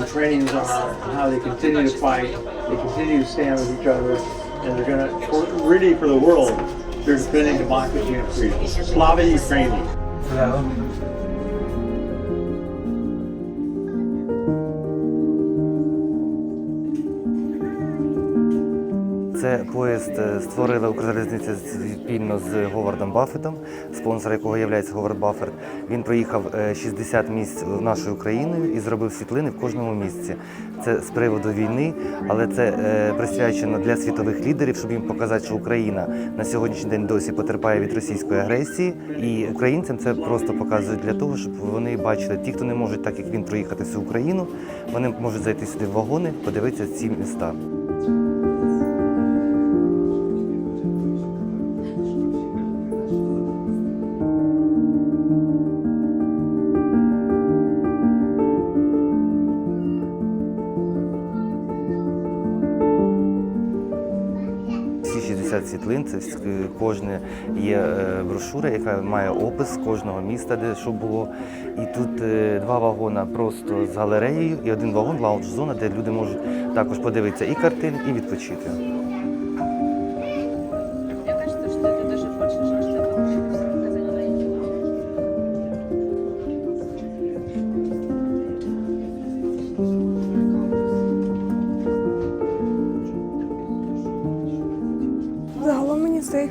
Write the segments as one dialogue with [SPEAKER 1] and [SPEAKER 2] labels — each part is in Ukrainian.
[SPEAKER 1] the trainings are, and how they continue to fight, they continue to stand with each other, and they're gonna, for, really for the world, they're defending democracy and freedom. Slava Ukraini.
[SPEAKER 2] Це поїзд е, створила Укрзалізниця спільно з Говардом Баффетом, спонсор якого є Говард Баффет. Він проїхав е, 60 місць нашою Україною і зробив світлини в кожному місці. Це з приводу війни, але це е, присвячено для світових лідерів, щоб їм показати, що Україна на сьогоднішній день досі потерпає від російської агресії. І українцям це просто показують для того, щоб вони бачили, ті, хто не можуть, так як він проїхати всю Україну, вони можуть зайти сюди в вагони, подивитися ці міста. Всі 60 світлин, це кожне є е, брошура, яка має опис кожного міста, де що було. І тут е, два вагона просто з галереєю, і один вагон лаунж-зона, де люди можуть також подивитися і картин, і відпочити.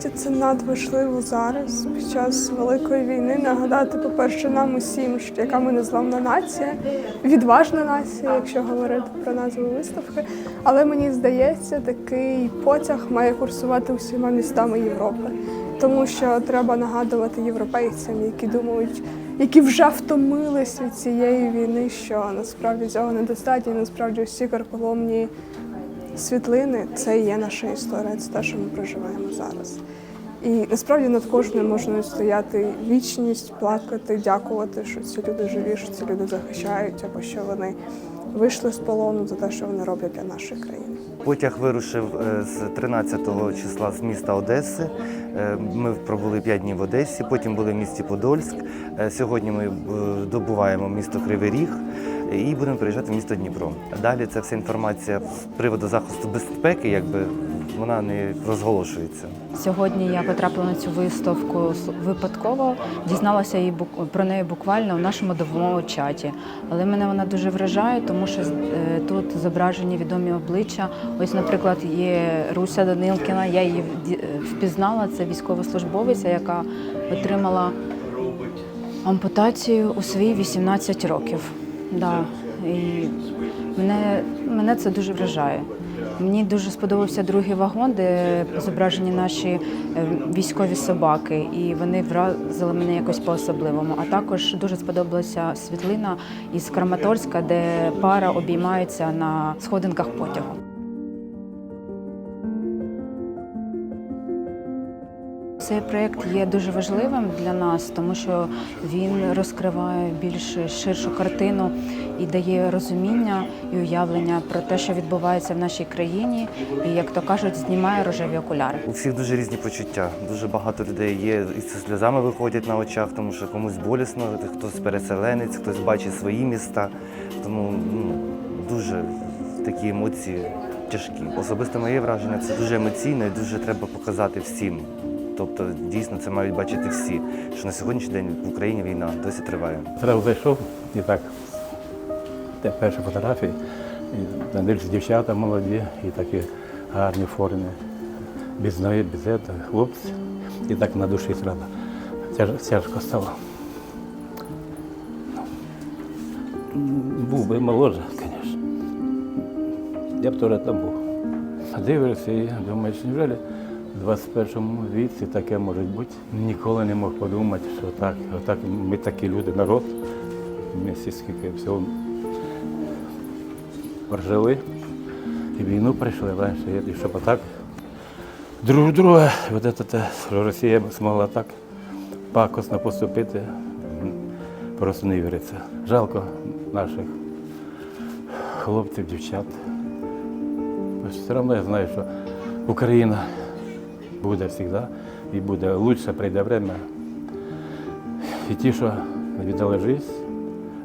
[SPEAKER 3] Здається, це надважливо зараз під час великої війни нагадати, по-перше, нам усім, що яка ми незламна нація, відважна нація, якщо говорити про назву виставки. Але мені здається, такий потяг має курсувати усіма містами Європи, тому що треба нагадувати європейцям, які думають, які вже втомились від цієї війни, що насправді цього недостатньо, насправді усі карколомні світлини це і є наша історія, це те, що ми проживаємо зараз. І насправді над кожною можна стояти вічність, плакати, дякувати, що ці люди живі, що ці люди захищають, або що вони вийшли з полону за те, що вони роблять для нашої країни.
[SPEAKER 2] Потяг вирушив е, з 13 числа з міста Одеси. Е, Ми пробули 5 днів в Одесі, потім були в місті Подольськ. Е, Сьогодні ми добуваємо місто Кривий Ріг і будемо переїжджати в місто Дніпро. Далі ця вся інформація з приводу захисту безпеки, якби вона не розголошується.
[SPEAKER 4] Сьогодні я потрапила на цю виставку випадково, дізналася її про неї буквально в нашому домовому чаті. Але мене вона дуже вражає, тому що е, тут зображені відомі обличчя. Ось, наприклад, є Руся Данилкіна. Я її е, впізнала. Це військовослужбовиця, яка отримала ампутацію у свої 18 років. Да. І мене, мене це дуже вражає. Мені дуже сподобався другий вагон, де зображені наші е, військові собаки, і вони вразили мене якось по-особливому. А також дуже сподобалася світлина із Краматорська, де пара обіймається на сходинках потягу. Цей проєкт є дуже важливим для нас, тому що він розкриває більш ширшу картину і дає розуміння і уявлення про те, що відбувається в нашій країні, і як то кажуть, знімає рожеві окуляри.
[SPEAKER 2] У всіх дуже різні почуття. Дуже багато людей є і зі сльозами виходять на очах, тому що комусь болісно, хтось переселенець, хтось бачить свої міста. Тому ну, дуже такі емоції тяжкі. Особисто моє враження це дуже емоційно і дуже треба показати всім. Тобто, дійсно, це мають бачити всі, що на сьогоднішній день в Україні війна досі триває.
[SPEAKER 5] Зразу зайшов і так. Те перші фотографії. На дівчата молоді і такі гарні форми. Без ноги, без этого, хлопці. І так на душі зразу. Тяж, тяжко стало. Був би моложе, звісно. Я б теж там був. А дивишся і думаєш, неужели в 21 віці таке може бути? Ніколи не мог подумати, що так, отак ми такі люди, народ. Ми всі скільки всього прожили. І війну прийшли раніше, і щоб отак друг друга, от це, те, що Росія змогла так пакосно поступити, просто не віриться. Жалко наших хлопців, дівчат. Все одно я знаю, що Україна буде завжди і буде краще, прийде время. І ті, що віддали життя,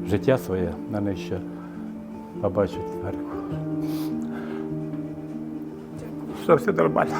[SPEAKER 5] життя своє, них ще побачать. Що все нормально.